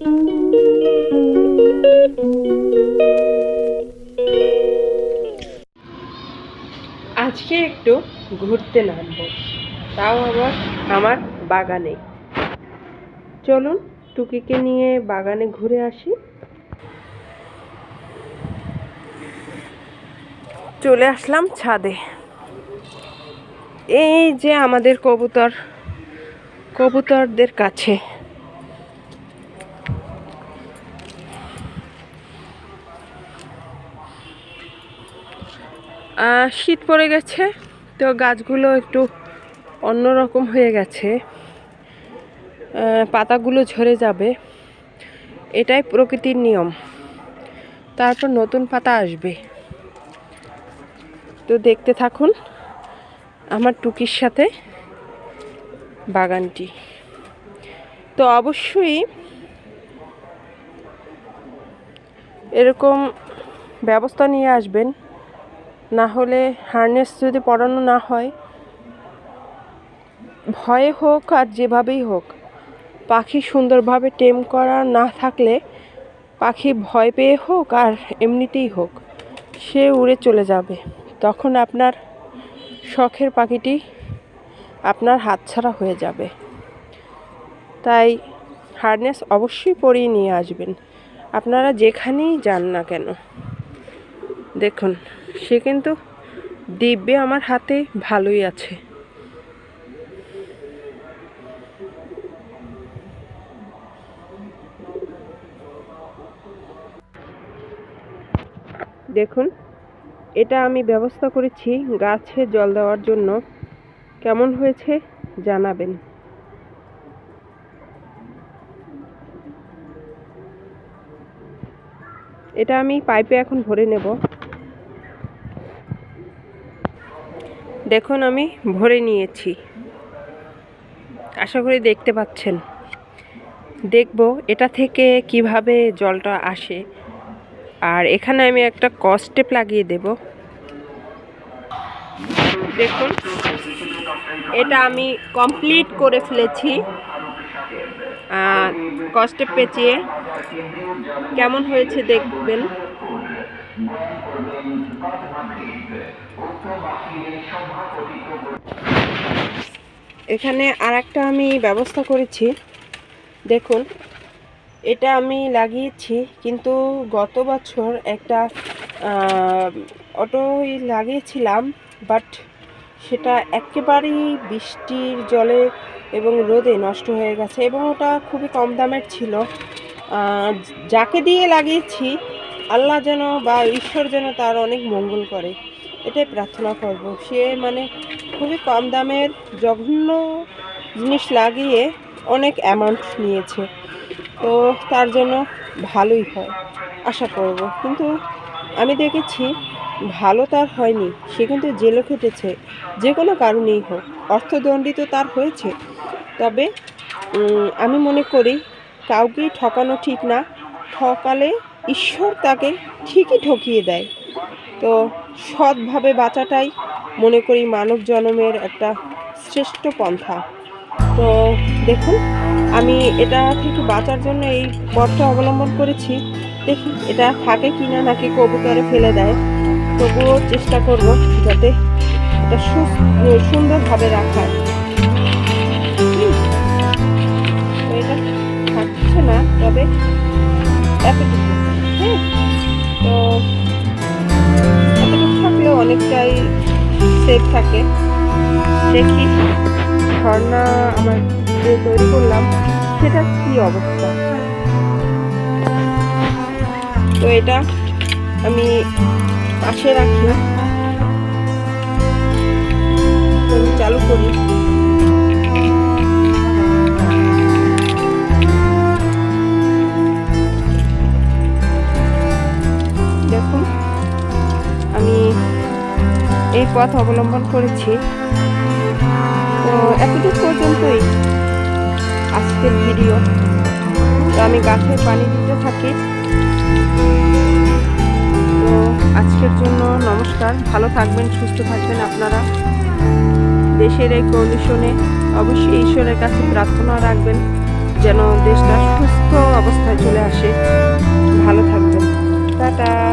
আজকে একটু ঘুরতে নামবো। তাও আবার আমার বাগানে। চলুন টুকিকে নিয়ে বাগানে ঘুরে আসি। চলে আসলাম ছাদে। এই যে আমাদের কবুতর, কবুতরদের কাছে। শীত পড়ে গেছে, তো গাছগুলো একটু অন্যরকম হয়ে গেছে। পাতাগুলো ঝরে যাবে। এটাই প্রকৃতির নিয়ম। তারপর নতুন পাতা আসবে। তো দেখতে থাকুন আমার টুকির সাথে বাগানটি। তো অবশ্যই এরকম ব্যবস্থা নিয়ে আসবেন। না হলে হারনেস যদি পরানো না হয়, ভয়ে হোক আর যেভাবেই হোক, পাখি সুন্দরভাবে টেম করা না থাকলে পাখি ভয় পেয়ে হোক আর এমনিতেই হোক, সে উড়ে চলে যাবে। তখন আপনার শখের পাখিটি আপনার হাতছাড়া হয়ে যাবে। তাই হারনেস অবশ্যই পরিয়ে নিয়ে আসবেন। আপনারা যেখানেই যান না কেন। দেখুন, সে কিন্তু দিব্যে আমার হাতে ভালোই আছে। দেখুন, এটা আমি ব্যবস্থা করেছি গাছে জল দেওয়ার জন্য। কেমন হয়েছে জানাবেন। এটা আমি পাইপে এখন ভরে নেব। দেখুন, আমি ভরে নিয়েছি। আশা করি দেখতে পাচ্ছেন। দেখব এটা থেকে কীভাবে জলটা আসে। আর এখানে আমি একটা কস্টেপ লাগিয়ে দেব। দেখুন, এটা আমি কমপ্লিট করে ফেলেছি। কস্টেপ পেঁচিয়ে। কেমন হয়েছে দেখবেন? এখানে আর একটা আমি ব্যবস্থা করেছি। দেখুন, এটা আমি লাগিয়েছি, কিন্তু গত বছর একটা অটোই লাগিয়েছিলাম, বাট সেটা একেবারেই বৃষ্টির জলে এবং রোদে নষ্ট হয়ে গেছে এবং ওটা খুবই কম দামের ছিল। যাকে দিয়ে লাগিয়েছি আল্লাহ যেন বা ঈশ্বর যেন তার অনেক মঙ্গল করে। এটাই প্রার্থনা করব। সে মানে খুবই কম দামের জঘন্য জিনিস লাগিয়ে অনেক অ্যামাউন্ট নিয়েছে। তো তার জন্য ভালোই হয়, আশা করব। কিন্তু আমি দেখেছি ভালো তার হয়নি, সে কিন্তু জেলে খেটেছে, যে কোনো কারণেই হোক। অর্থদণ্ডিত তার হয়েছে। তবে আমি মনে করি কাউকেই ঠকানো ঠিক না। ঠকালে ঈশ্বর তাকে ঠিকই ঠকিয়ে দেয়। তো সৎভাবে বাঁচাটাই মনে করি মানব জন্মের একটা শ্রেষ্ঠ পন্থা। তো দেখুন, আমি এটা থেকে বাঁচার জন্য এই পথটা অবলম্বন করেছি। দেখি এটা থাকে কি না নাকি কবুতরে ফেলে দেয়। তবুও চেষ্টা করব যাতে এটা সুন্দরভাবে রাখার। এটা থাকছে না, তবে এতটুকু। হ্যাঁ তো এতটুকু থাকলেও অনেকটাই সেফ থাকে। দেখি ঝর্ণা আমার যে তৈরি করলাম সেটা কি অবস্থা? তো এটা আমি পাশে রাখি। দেখুন। আমি এই পথ অবলম্বন করেছি। তো এতদূর পর্যন্তই আজকের ভিডিও। তো আমি গাছের পানি দিতে থাকি। তো আজকের জন্য নমস্কার। ভালো থাকবেন, সুস্থ থাকবেন আপনারা। দেশের এই কন্ডিশনে অবশ্যই ঈশ্বরের কাছে প্রার্থনা রাখবেন, যেন দেশটা সুস্থ অবস্থায় চলে আসে। ভালো থাকবেন। টাটা।